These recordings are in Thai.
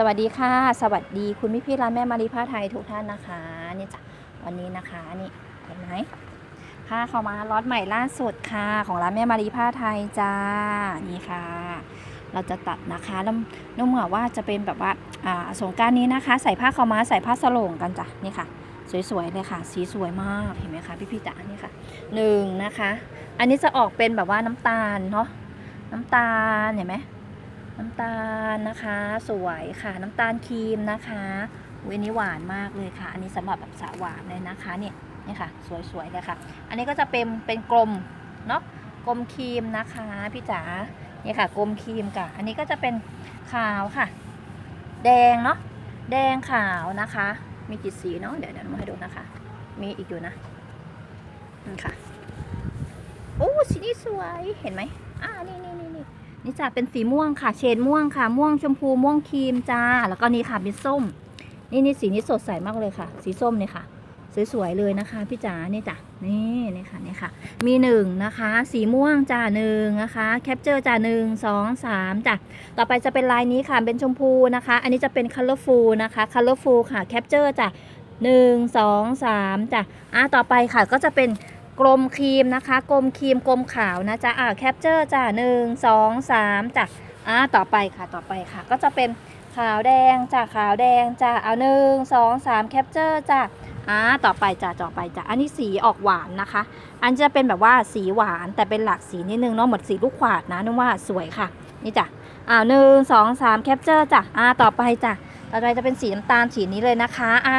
สวัสดีค่ะ สวัสดีคุณพี่พี่ร้านแม่มารีผ้าไทยทุกท่านนะคะนี่จ้ะวันนี้นะคะนี่เห็นไหมผ้าเข้ามาล็อตใหม่ล่าสุดค่ะของร้านแม่มารีผ้าไทยจ้านี่ค่ะ เราจะตัดนะคะแล้วน้องเหมือว่าจะเป็นแบบว่าอ่าสงการนี้นะคะ ใส่ผ้าขามาใส่ผ้าสโลงกันจ้ะนี่ค่ะ สวยๆเลยค่ะ สีสวยมากเห็นไหมคะพี่พี่จ๋านี่ค่ะหนึ่งนะคะ อันนี้จะออกเป็นแบบว่าน้ำตาลเนาะน้ำตาลเห็นไหม น้ำตาลนะคะ สวยค่ะน้ำตาลครีมนะคะอุ๊ยอันนี้หวานมากเลยค่ะ อันนี้สำหรับแบบสระหวานเลยนะคะเนี่ยนี่ค่ะ สวยๆเลยค่ะ อันนี้ก็จะเป็นเป็นกลมเนาะกลมครีมนะคะพี่จ๋านี่ค่ะกลมครีมค่ะอันนี้ก็จะเป็นขาวค่ะ แดงเนาะแดงขาวนะคะ มีกี่สีเนาะเดี๋ยวเดี๋ยวมาให้ดูนะคะ มีอีกอยู่นะนี่ค่ะโอ้สีนี้สวยเห็นไหมอ่านี่นี่นี่นี่ นี่จะเป็นสีม่วงค่ะ เชดม่วงค่ะ ม่วงชมพูม่วงครีมจ้า แล้วก็นี่ค่ะเป็นส้ม นี่นี่สีนี้สดใสมากเลยค่ะ สีส้มเนี่ยค่ะ สวยๆเลยนะคะพี่จ๋านี่จ้ะนี่นี่ค่ะนี่ค่ะ มีหนึ่งนะคะ สีม่วงจ้าหนึ่งนะคะแคปเจอร์จ้าหนึ่งสองสามจ้ะต่อไปจะเป็นลายนี้ค่ะเป็นชมพูนะคะ อันนี้จะเป็น colorful นะคะ colorful ค่ะแคปเจอร์จ้ะหนึ่งสองสามจ้ะอะต่อไปค่ะก็จะเป็น กลมครีมนะคะ กลมครีมกลมขาวนะจ๊ะอ่าแคปเจอร์จ้ะหนึ่งสองสามจ้ะอ่าต่อไปค่ะต่อไปค่ะ ก็จะเป็นขาวแดงจ้ะขาวแดงจ้ะเอาหนึ่งสองสามแคปเจอร์จ้ะอ่าต่อไปจ้ะต่อไปจ้ะอันนี้สีออกหวานนะคะ อันจะเป็นแบบว่าสีหวานแต่เป็นหลากสีนิดนึงเนาะเหมือนสีลูกขวาดนะนึกว่าสวยค่ะ นี่จ้ะอ่าหนึ่งสองสามแคปเจอร์จ้ะอ่าต่อไปจ้ะต่อไปจะเป็นสีน้ำตาลสีนี้เลยนะคะอ่า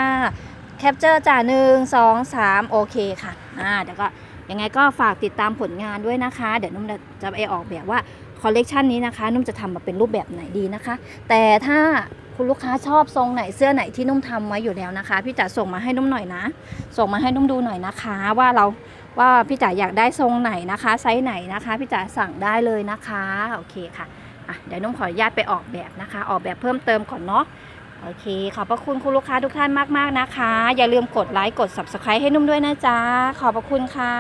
แคปเจอร์จ้ะหนึ่งสองสามโอเคค่ะ อ่าเดี๋ยวก็ยังไงก็ฝากติดตามผลงานด้วยนะคะ เดี๋ยวนุ่มจะไปออกแบบว่าคอลเลกชันนี้นะคะ นุ่มจะทำมาเป็นรูปแบบไหนดีนะคะ แต่ถ้าคุณลูกค้าชอบทรงไหนเสื้อไหนที่นุ่มทำไว้อยู่แล้วนะคะ พี่จ๋าส่งมาให้นุ่มหน่อยนะ ส่งมาให้นุ่มดูหน่อยนะคะ ว่าเราว่าพี่จ๋าอยากได้ทรงไหนนะคะไซส์ไหนนะคะ พี่จ๋าสั่งได้เลยนะคะโอเคค่ะอะเดี๋ยวนุ่มขออนุญาตไปออกแบบนะคะ ออกแบบเพิ่มเติมก่อนเนาะ โอเค ขอบพระคุณคุณลูกค้าทุกท่านมาก ๆ นะคะ อย่าลืมกดไลค์ กด subscribe ให้นุ่มด้วยนะจ๊ะ ขอบพระคุณค่ะ